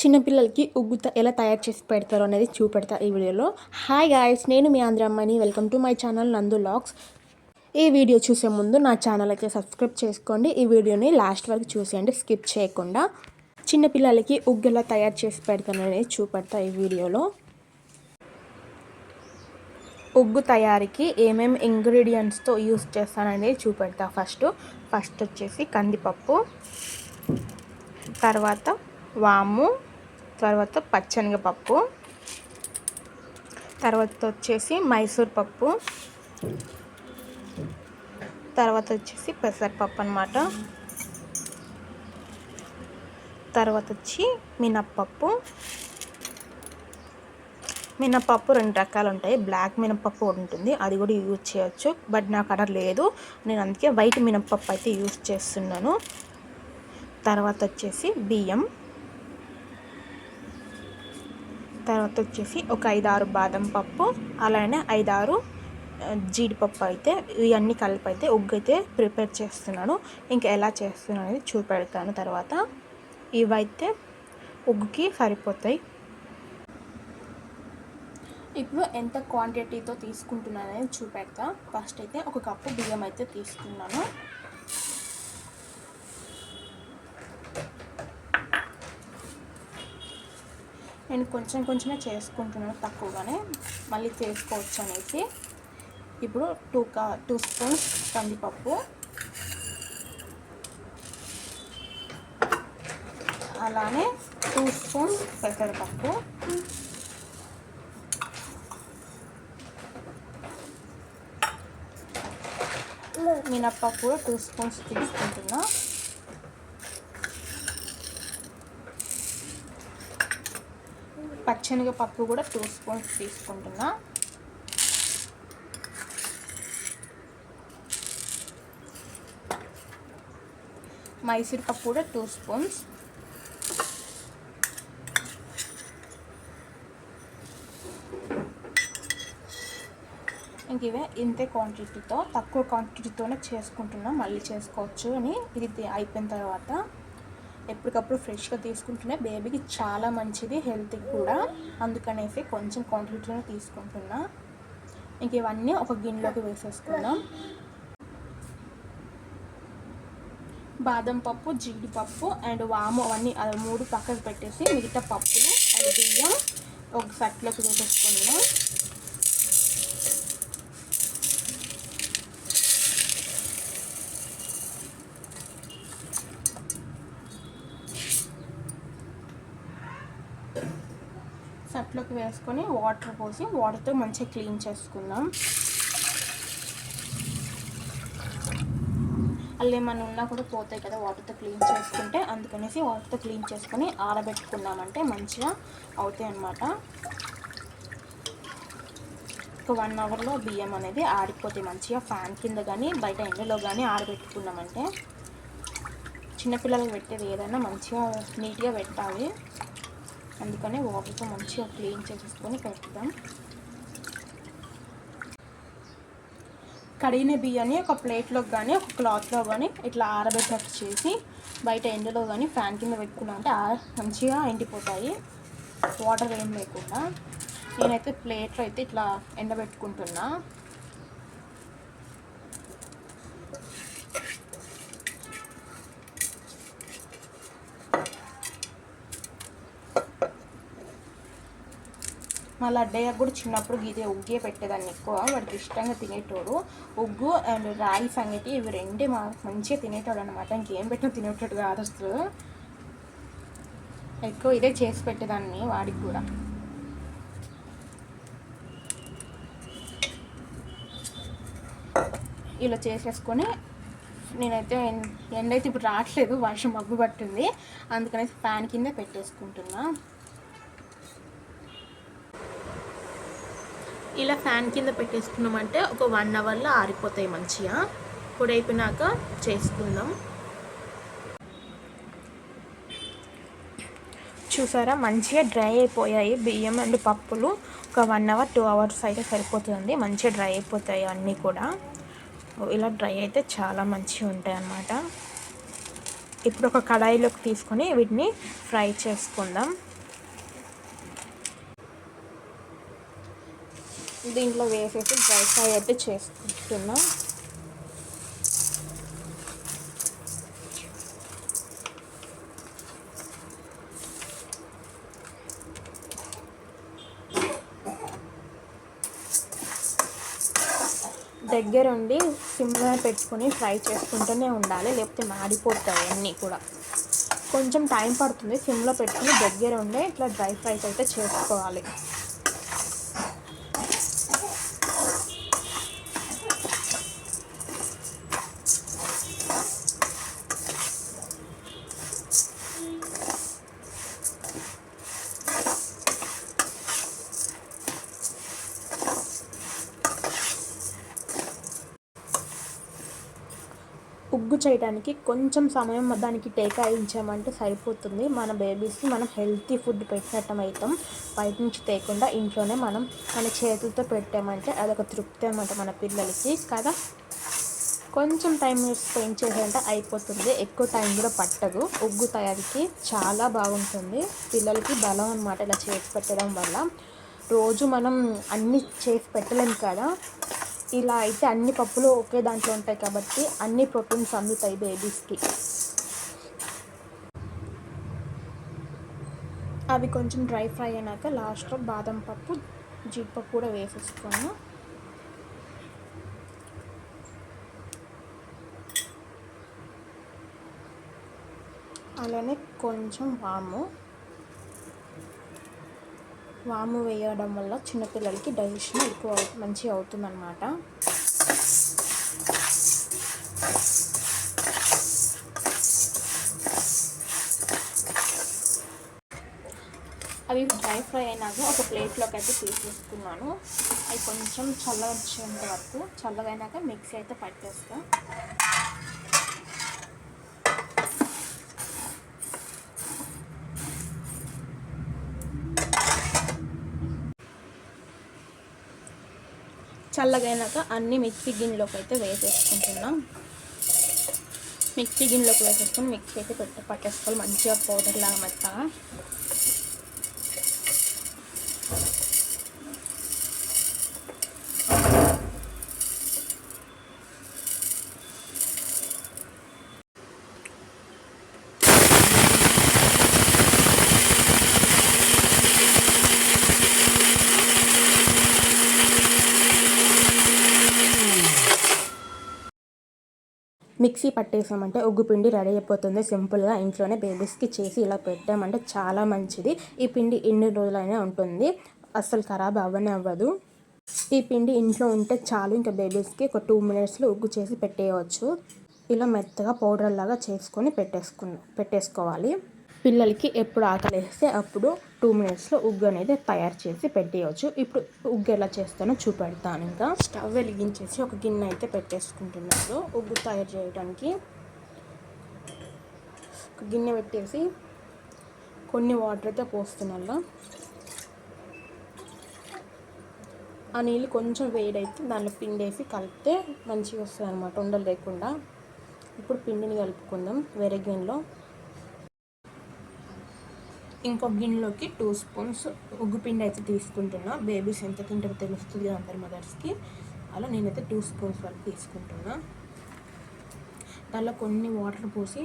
చిన్నపిల్లలకి ఉగ్గు త- ఎలా తయారు చేసి పెడతారో అనేది చూపెడతా ఈ వీడియోలో. హాయ్ గాయస్ నేను మీ ఆంధ్ర అమ్మాయిని welcome to my channel Nandu logs ఈ వీడియో చూసే ముందు నా ఛానల్ అయితే సబ్స్క్రైబ్ చేసుకోండి. ఈ వీడియోని లాస్ట్ వరకు చూసేయండి స్కిప్ చేయకుండా. చిన్నపిల్లలకి ఉగ్గు ఎలా తయారు చేసి పెడతాను అనేది చూపెడతా ఈ వీడియోలో. ఉగ్గు తయారీకి ఏమేమి ఇంగ్రీడియంట్స్తో యూస్ చేస్తాననేది చూపెడతా ఫస్ట్ ఫస్ట్ వచ్చేసి కందిపప్పు తర్వాత వాము తర్వాత పచ్చనగపప్పు. తర్వాత వచ్చేసి మైసూర్ పప్పు. తర్వాత వచ్చేసి పెసరపప్పు అనమాట తర్వాత వచ్చి మినప్పప్పు. మినప్పప్పు రెండు రకాలు ఉంటాయి బ్లాక్ మినప్పప్పు ఉంటుంది. అది కూడా యూజ్ చేయొచ్చు. బట్ నాకు అక్కడ లేదు. నేను అందుకే వైట్ మినప్పప్పు అయితే యూజ్ చేస్తున్నాను. తర్వాత వచ్చేసి బియ్యం. తర్వాత వచ్చేసి ఒక ఐదారు బాదం పప్పు అలానే ఐదారు జీడిపప్పు అయితే ఇవన్నీ కలిపి అయితే ఉగ్గు అయితే ప్రిపేర్ చేస్తున్నాను. ఇంకా ఎలా చేస్తున్నాను అనేది చూపెడతాను తర్వాత. ఇవైతే ఉగ్గుకి సరిపోతాయి. ఇప్పుడు ఎంత క్వాంటిటీతో తీసుకుంటున్నాను అనేది చూపెడతా. ఫస్ట్ అయితే ఒక కప్పు బియ్యం అయితే తీసుకున్నాను. నేను కొంచెం కొంచెమే చేసుకుంటున్నాను తక్కువగానే. మళ్ళీ చేసుకోవచ్చు అనేసి. ఇప్పుడు టూ కా టూ స్పూన్స్ కందిపప్పు. అలానే టూ స్పూన్స్ పెసరపప్పు మినప్పప్పు కూడా టూ స్పూన్స్ తీసుకుంటున్నా. పచ్చనగపప్పు కూడా టూ స్పూన్స్ తీసుకుంటున్నా. మైసూర్ పప్పు కూడా టూ స్పూన్స్. ఇంక ఇవే ఇంతే క్వాంటిటీతో తక్కువ క్వాంటిటీతోనే చేసుకుంటున్నాం మళ్ళీ చేసుకోవచ్చు అని. ఇది అయిపోయిన తర్వాత ఎప్పటికప్పుడు ఫ్రెష్గా తీసుకుంటున్నా. బేబీకి చాలా మంచిది హెల్త్కి కూడా. అందుకనేసి కొంచెం క్వాంటిటీలోనే తీసుకుంటున్నా. ఇంక ఇవన్నీ ఒక గిన్నెలోకి వేసేసుకుందాం. బాదం పప్పు జీడిపప్పు అండ్ వాము అవన్నీ అది మూడు పక్కకు పెట్టేసి మిగతా పప్పులు అండ్ బియ్యం ఒక సట్లోకి వేసేసుకుందాం. పాట్లోకి వేసుకొని వాటర్ పోసి వాటర్తో మంచిగా క్లీన్ చేసుకుందాం. అల్లు ఏమన్నా ఉన్నా కూడా పోతాయి కదా వాటర్తో క్లీన్ చేసుకుంటే అందుకనేసి వాటర్తో క్లీన్ చేసుకొని ఆరబెట్టుకున్నామంటే మంచిగా అవుతాయి అన్నమాట. ఒక వన్ అవర్లో బియ్యం అనేది ఆరిపోతాయి మంచిగా ఫ్యాన్ కింద కానీ బయట ఎండలో కానీ ఆరబెట్టుకున్నామంటే. చిన్నపిల్లలకు పెట్టేది ఏదైనా మంచిగా నీట్గా పెట్టాలి. అందుకనే వాటర్తో మంచిగా క్లీన్ చేసేసుకొని పెడతాం. కడిగిన బియ్యాన్ని ఒక ప్లేట్లో కానీ ఒక క్లాత్లో కానీ ఇట్లా ఆరబెట్టేట్టు చేసి బయట ఎండలో కానీ ఫ్యాన్ కింద పెట్టుకున్నా అంటే ఆ- మంచిగా ఎండిపోతాయి. వాటర్ ఏం లేకుండా. నేనైతే ప్లేట్లో అయితే ఇట్లా ఎండబెట్టుకుంటున్నా. మళ్ళీ అడ్డయ్యకు కూడా చిన్నప్పుడు ఇదే ఉగ్గే పెట్టేదాన్ని ఎక్కువ. వాడికి ఇష్టంగా తినేటోడు. ఉగ్గు అండ్ రాగి సంగటి ఇవి రెండే మా మంచిగా తినేటోడు అనమాట ఇంకేం పెట్టినా తినేటోడు కాదు అసలు. ఎక్కువ ఇదే చేసి పెట్టేదాన్ని వాడికి కూడా. ఇలా చేసేసుకొని నేనైతే ఎండ అయితే ఇప్పుడు రావట్లేదు. వర్షం మబ్బు పట్టింది. అందుకనేసి ఫ్యాన్ కింద పెట్టేసుకుంటున్నా. ఇలా ఫ్యాన్ కింద పెట్టేసుకున్నామంటే ఒక వన్ అవర్లో ఆరిపోతాయి మంచిగా. పొడి అయిపోయినాక చేసుకుందాం. చూసారా? మంచిగా డ్రై అయిపోయాయి బియ్యం అండ్ పప్పులు. ఒక వన్ అవర్ టూ అవర్స్ అయితే సరిపోతుంది మంచిగా డ్రై అయిపోతాయి అన్నీ కూడా. ఇలా డ్రై అయితే చాలా మంచిగా ఉంటాయి అన్నమాట. ఇప్పుడు ఒక కడాయిలోకి తీసుకొని వీటిని ఫ్రై చేసుకుందాం. దీంట్లో వేసేసి డ్రై ఫ్రై అయితే చేసుకుంటున్నా. దగ్గరుండి సిమ్లో పెట్టుకొని ఫ్రై చేసుకుంటూనే ఉండాలి లేకపోతే మాడిపోతాయి అన్నీ కూడా. కొంచెం టైం పడుతుంది సిమ్లో పెట్టుకుని దగ్గర ఉండే ఇట్లా డ్రై ఫ్రైస్ అయితే చేసుకోవాలి. చేయడానికి కొంచెం సమయం దానికి కేటాయించామంటే సరిపోతుంది. మన బేబీస్కి మనం హెల్తీ ఫుడ్ పెట్టినట్టం అవుతాం బయట నుంచి తేకుండా ఇంట్లోనే మనం మన చేతులతో పెట్టామంటే అదొక తృప్తి అనమాట మన పిల్లలకి. కదా? కొంచెం టైం స్పెండ్ చేసేంటే అయిపోతుంది. ఎక్కువ టైం కూడా పట్టదు. ఉగ్గు తయారీకి చాలా బాగుంటుంది. పిల్లలకి బలం అనమాట ఇలా చేసి పెట్టడం వల్ల. రోజు మనం అన్నీ చేసి పెట్టలేము కదా? ఇలా అయితే అన్ని పప్పులు ఒకే దాంట్లో ఉంటాయి కాబట్టి అన్ని ప్రోటీన్స్ అందుతాయి బేబీస్కి అవి కొంచెం డ్రై ఫ్రై అయినాక లాస్ట్లో బాదం పప్పు జీడిపప్పు కూడా వేసేసుకోను అలానే కొంచెం వాము. వాము వేయడం వల్ల చిన్నపిల్లలకి డైజెషన్ ఎక్కువ మంచిగా అవుతుందన్నమాట. అవి డ్రై ఫ్రై అయినాక ఒక ప్లేట్లోకి అయితే తీసేసుకున్నాను. అవి కొంచెం చల్లగా వచ్చేంత వరకు చల్లగా అయినాక మిక్సీ అయితే పట్టేస్తాను చల్లగైనాక అన్ని మిక్సీ గిన్నెలోకి అయితే వేసేసుకుంటున్నాం. మిక్సీ గిన్నెలోకి వేసేసుకొని మిక్సీ అయితే పెట్టి పట్టేసుకోవాలి. మంచిగా పౌడర్ లాగా మెత్తగా. మిక్సీ పట్టేసామంటే ఉగ్గు పిండి రెడీ అయిపోతుంది. సింపుల్గా ఇంట్లోనే బేబీస్కి చేసి ఇలా పెట్టామంటే చాలా మంచిది. ఈ పిండి ఎన్ని రోజులైనా ఉంటుంది. అస్సలు ఖరాబ్ అవ్వనే అవ్వదు ఈ పిండి ఇంట్లో ఉంటే చాలు. ఇంకా బేబీస్కి ఒక టూ మినిట్స్లో ఉగ్గు చేసి పెట్టేయవచ్చు ఇలా మెత్తగా పౌడర్ లాగా చేసుకొని పెట్టేసుకున్న పెట్టేసుకోవాలి. పిల్లలకి ఎప్పుడు ఆకలిస్తే అప్పుడు టూ మినిట్స్లో ఉగ్గు అనేది తయారు చేసి పెట్టేయచ్చు. ఇప్పుడు ఉగ్గు ఎలా చేస్తానో చూపెడతాను ఇంకా. స్టవ్ వెలిగించేసి ఒక గిన్నె అయితే పెట్టేసుకుంటున్నారు ఉగ్గు తయారు చేయడానికి ఒక గిన్నె పెట్టేసి కొన్ని వాటర్ అయితే పోస్తున్నా ఆ నీళ్ళు కొంచెం వేడైతే దానిలో పిండి వేసి కలిపితే మంచిగా వస్తుంది అనమాట ఉండలు లేకుండా. ఇప్పుడు పిండిని కలుపుకుందాం వేరే గిన్నెలో ఇంకో గిన్నెలోకి టూ స్పూన్స్ ఉగ్గు పిండి అయితే తీసుకుంటున్నా. బేబీస్ ఎంత తింటారో తెలుస్తుంది అందరి మదర్స్కి. అలా నేనైతే టూ స్పూన్స్ వరకు తీసుకుంటున్నా. దానిలో కొన్ని వాటర్ పోసి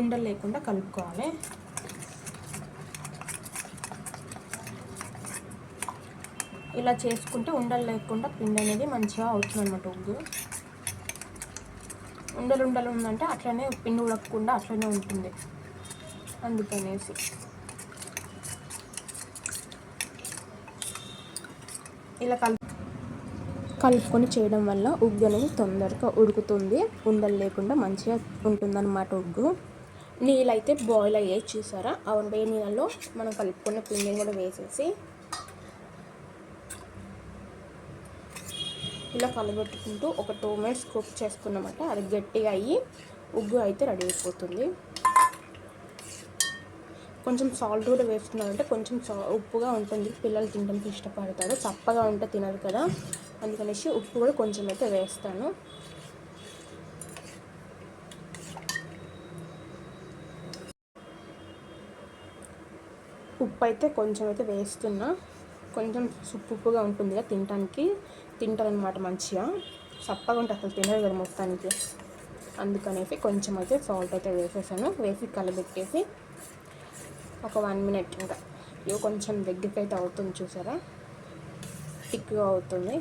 ఉండలు లేకుండా కలుపుకోవాలి. ఇలా చేసుకుంటే ఉండలు లేకుండా పిండి అనేది మంచిగా అవుతుంది అన్నమాట ఉగ్గు. ఉండలు ఉండలు ఉందంటే అట్లనే పిండి ఉడకకుండా అట్లనే ఉంటుంది. అందుకనేసి. ఇలా కలుపు కలుపుకొని చేయడం వల్ల ఉగ్గు అనేది తొందరగా ఉడుకుతుంది. ఉండలు లేకుండా మంచిగా ఉంటుందన్నమాట ఉగ్గు. నీళ్ళైతే బాయిల్ అయ్యాయి చూసారా? ఆ వేడి నీళ్ళలో మనం కలుపుకున్న పిండిని కూడా వేసేసి ఇలా కలబెట్టుకుంటూ ఒక టూ మినిట్స్ కుక్ చేసుకున్నామంటే అది గట్టిగా అయ్యి ఉగ్గు అయితే రెడీ అయిపోతుంది. కొంచెం సాల్ట్ కూడా వేసుకున్నామంటే కొంచెం ఉప్పుగా ఉంటుంది. పిల్లలు తినడానికి ఇష్టపడతారు. చప్పగా ఉంటే తినరు కదా. అందుకనేసి ఉప్పు కూడా కొంచెం అయితే వేస్తాను. ఉప్పు అయితే కొంచెం అయితే వేస్తున్నా. కొంచెం సుప్పుగా ఉప్పుగా ఉంటుంది కదా తినడానికి తింటారనమాట మంచిగా. సప్పగా ఉంటుంది అసలు తినరు కదా మొత్తానికి. అందుకనేసి కొంచెం అయితే సాల్ట్ అయితే వేసేసాను. వేసి కలబెట్టేసి ఒక వన్ మినిట్ ఇంకా. ఇవి కొంచెం దగ్గరికి అయితే అవుతుంది చూసారా? థిక్గా అవుతుంది.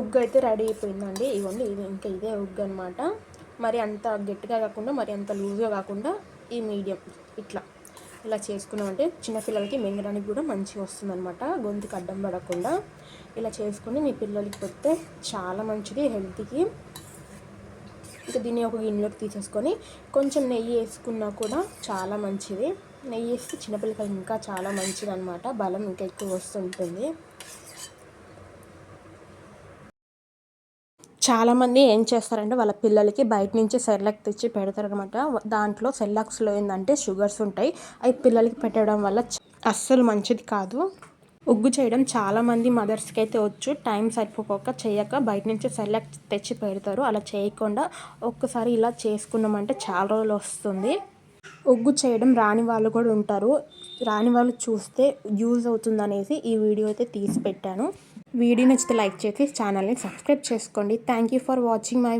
ఉగ్గు అయితే రెడీ అయిపోయిందండి. ఇవ్వండి ఇది ఇంకా ఇదే ఉగ్గు అనమాట మరి అంత గట్టిగా కాకుండా మరి అంత లూజ్గా కాకుండా ఈ మీడియం ఇట్లా. ఇలా చేసుకున్నామంటే చిన్నపిల్లలకి మింగడానికి కూడా మంచిగా వస్తుందన్నమాట. గొంతుకి అడ్డం పడకుండా ఇలా చేసుకుని మీ పిల్లలకి పెడితే చాలా మంచిది హెల్త్కి. ఇంకా దీన్ని ఒక గిన్నెలోకి తీసేసుకొని కొంచెం నెయ్యి వేసుకున్నా కూడా చాలా మంచిది. నెయ్యి వేస్తే చిన్నపిల్లలకి ఇంకా చాలా మంచిది అనమాట బలం ఇంకా ఎక్కువ వస్తుంటుంది. చాలామంది ఏం చేస్తారంటే వాళ్ళ పిల్లలకి బయట నుంచి సెర్లాక్ తెచ్చి పెడతారనమాట. దాంట్లో సెర్లాక్స్లో ఏంటంటే షుగర్స్ ఉంటాయి. అవి పిల్లలకి పెట్టడం వల్ల అస్సలు మంచిది కాదు. ఉగ్గు చేయడం చాలామంది మదర్స్కి అయితే వచ్చు. టైం సరిపోక చేయక బయట నుంచి సెర్లాక్ తెచ్చి పెడతారు. అలా చేయకుండా ఒక్కసారి ఇలా చేసుకున్నామంటే చాలా రోజులు వస్తుంది. ఉగ్గు చేయడం రాని వాళ్ళు కూడా ఉంటారు. రాని వాళ్ళు చూస్తే యూజ్ అవుతుంది అనేసి ఈ వీడియో అయితే తీసి పెట్టాను. వీడియో నచ్చితే లైక్ చేసి ఛానల్ని సబ్స్క్రైబ్ చేసుకోండి. Thank you for watching my